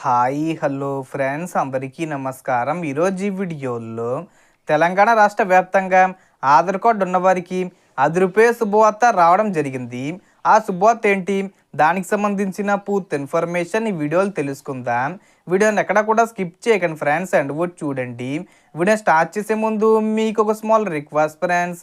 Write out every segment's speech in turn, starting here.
Hi hello friends. అందరికీ నమస్కారం. ఈరోజు ఈ వీడియోలో తెలంగాణ రాష్ట్ర వ్యాప్తంగా ఆధార్ కార్డు ఉన్నవారికి అది రూపాయ శుభవార్త రావడం జరిగింది. ఆ శుభవార్త ఏంటి? దానికి సంబంధించిన పూర్తి ఇన్ఫర్మేషన్ ఈ వీడియోలు తెలుసుకుందాం. వీడియోని ఎక్కడ కూడా స్కిప్ చేయకండి ఫ్రెండ్స్ అండ్ కూడా చూడండి. వీడియో స్టార్ట్ చేసే ముందు మీకు ఒక small request friends.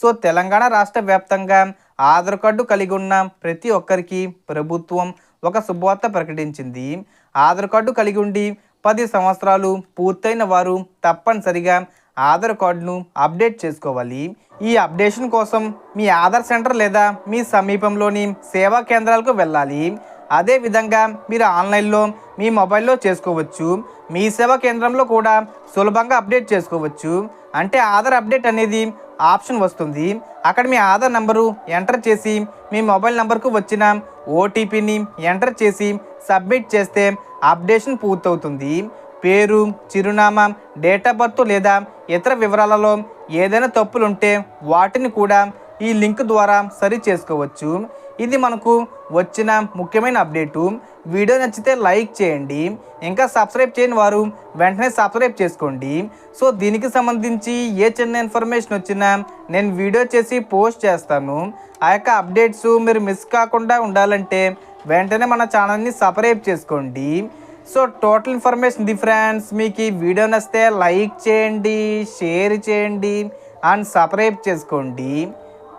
So Telangana రాష్ట్ర వ్యాప్తంగా ఆధార్ కార్డు కలిగి ఉన్న ప్రతి ఒక్కరికి ప్రభుత్వం ఒక శుభవార్త ప్రకటించింది. ఆధార్ కార్డు కలిగి ఉండి పది సంవత్సరాలు పూర్తయిన వారు తప్పనిసరిగా ఆధార్ కార్డును అప్డేట్ చేసుకోవాలి. ఈ అప్డేషన్ కోసం మీ ఆధార్ సెంటర్ లేదా మీ సమీపంలోని సేవా కేంద్రాలకు వెళ్ళాలి. అదే విధంగా మీరు ఆన్లైన్లో మీ మొబైల్లో చేసుకోవచ్చు. మీ సేవా కేంద్రంలో కూడా సులభంగా అప్డేట్ చేసుకోవచ్చు. అంటే ఆధార్ అప్డేట్ అనేది ఆప్షన్ వస్తుంది. అక్కడ మీ ఆధార్ నంబరు ఎంటర్ చేసి మీ మొబైల్ నంబర్కు వచ్చిన ఓటీపీని ఎంటర్ చేసి సబ్మిట్ చేస్తే అప్డేషన్ పూర్తవుతుంది. పేరు చిరునామా డేట్ ఆఫ్ బర్త్ లేదా ఇతర వివరాలలో ఏదైనా తప్పులు ఉంటే వాటిని కూడా ఈ లింక్ ద్వారా సరి చేసుకోవచ్చు. ఇది మనకు వచ్చిన ముఖ్యమైన అప్డేటు. వీడియో నచ్చితే లైక్ చేయండి. ఇంకా సబ్స్క్రైబ్ చేయని వారు వెంటనే సబ్స్క్రైబ్ చేసుకోండి. సో దీనికి సంబంధించి ఏ చిన్న ఇన్ఫర్మేషన్ వచ్చినా నేను వీడియో చేసి పోస్ట్ చేస్తాను. ఆ యొక్క అప్డేట్స్ మీరు మిస్ కాకుండా ఉండాలంటే వెంటనే మన ఛానల్ని సబ్స్క్రైబ్ చేసుకోండి. So total information the friends మీకు ఈ వీడియో నచ్చితే లైక్ చేయండి షేర్ చేయండి అండ్ సబ్స్క్రైబ్ చేసుకోండి.